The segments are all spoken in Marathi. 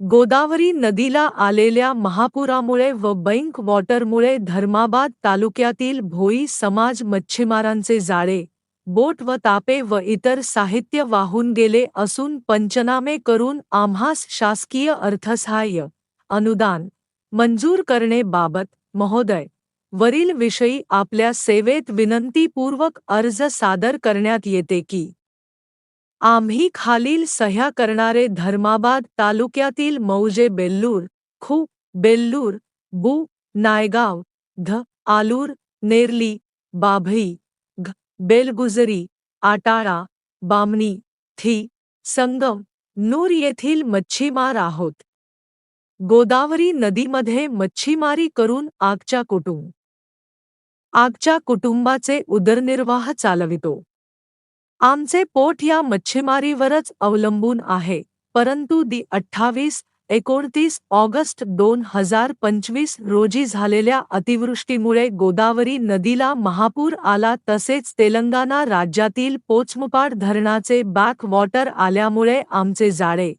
गोदावरी नदीला आलेल्या महापुरामुळे व बैंक वॉटरमुळे धर्माबाद तालुक्यातील भोई समाज मच्छीमारांचे जाळे बोट व तापे व इतर साहित्य वाहून गेले असून पंचनामे करून आम्हास शासकीय अर्थसहाय्य अनुदान मंजूर करणे बाबत महोदय वरील विषयी आपल्या सेवेत विनंतीपूर्वक अर्ज सादर करण्यात येते की आम्ही खालील सह्या करणारे धर्माबाद तालुक्यातील मौजे बेल्लूर खू बेल्लूर बु नायगाव ध आलूर नेरली बाभई घ बेलगुजरी आटाळा बामणी थी संगम नूर येथील मच्छीमार आहोत. गोदावरी नदीमध्ये मच्छीमारी करून आगच्या कुटुंब आगच्या कुटुंबाचे उदरनिर्वाह चालवितो. आमचे पोट या मच्छीमारीवरच अवलंबून आहे परंतु दि अठ्ठावीस एकोणतीस ऑगस्ट दोन हजार पंचवीस रोजी झालेल्या अतिवृष्टीमुळे गोदावरी नदीला महापूर आला तसेच तेलंगणा राज्यातील पोचमुपाड धरणाचे बॅक वॉटर आल्यामुळे आमचे जाळे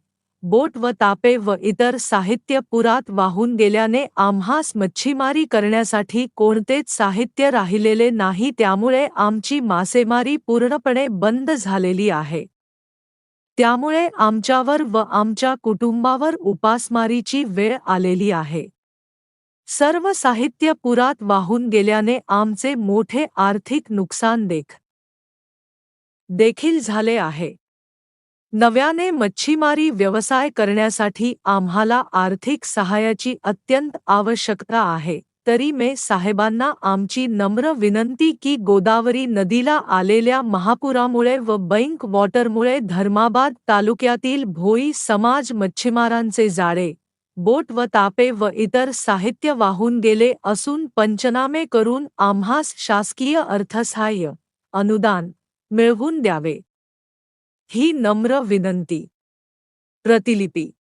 बोट व तापे व इतर साहित्य पुरात वाहून गेल्याने आम्हास मच्छीमारी करण्यासाठी कोणतेच साहित्य राहिलेले नाही त्यामुळे आमची मासेमारी पूर्णपणे बंद झालेली आहे. त्यामुळे आमच्यावर व आमच्या कुटुंबावर उपासमारीची वेळ आलेली आहे. सर्व साहित्य पुरात वाहून गेल्याने आमचे मोठे आर्थिक नुकसान देख देखील झाले आहे. नव्याने मच्छीमारी व्यवसाय करण्यासाठी आम्हाला आर्थिक सहाय्याची अत्यंत आवश्यकता आहे. तरी मे साहेबांना आमची नम्र विनंती की गोदावरी नदीला आलेल्या महापुरामुळे व बैंक वॉटरमुळे धर्माबाद तालुक्यातील भोई समाज मच्छीमारांचे जाळे बोट व तापे व इतर साहित्य वाहून गेले असून पंचनामे करून आम्हास शासकीय अर्थसहाय्य अनुदान मिळवून द्यावे. ही नम्र विनंती. प्रतिलिपी.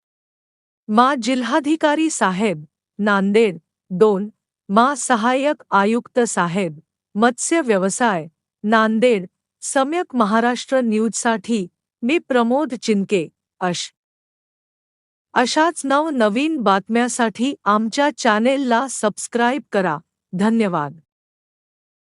मा जिल्हाधिकारी साहेब, नांदेड, दोन, मा सहाय्यक आयुक्त साहेब, मत्स्य व्यवसाय, नांदेड, सम्यक महाराष्ट्र न्यूज़ न्यूजसाठी मी प्रमोद चिनके, अश. अशाच नव नवीन बातम्यासाठी आमच्या चॅनेलला सबस्क्राईब करा. धन्यवाद.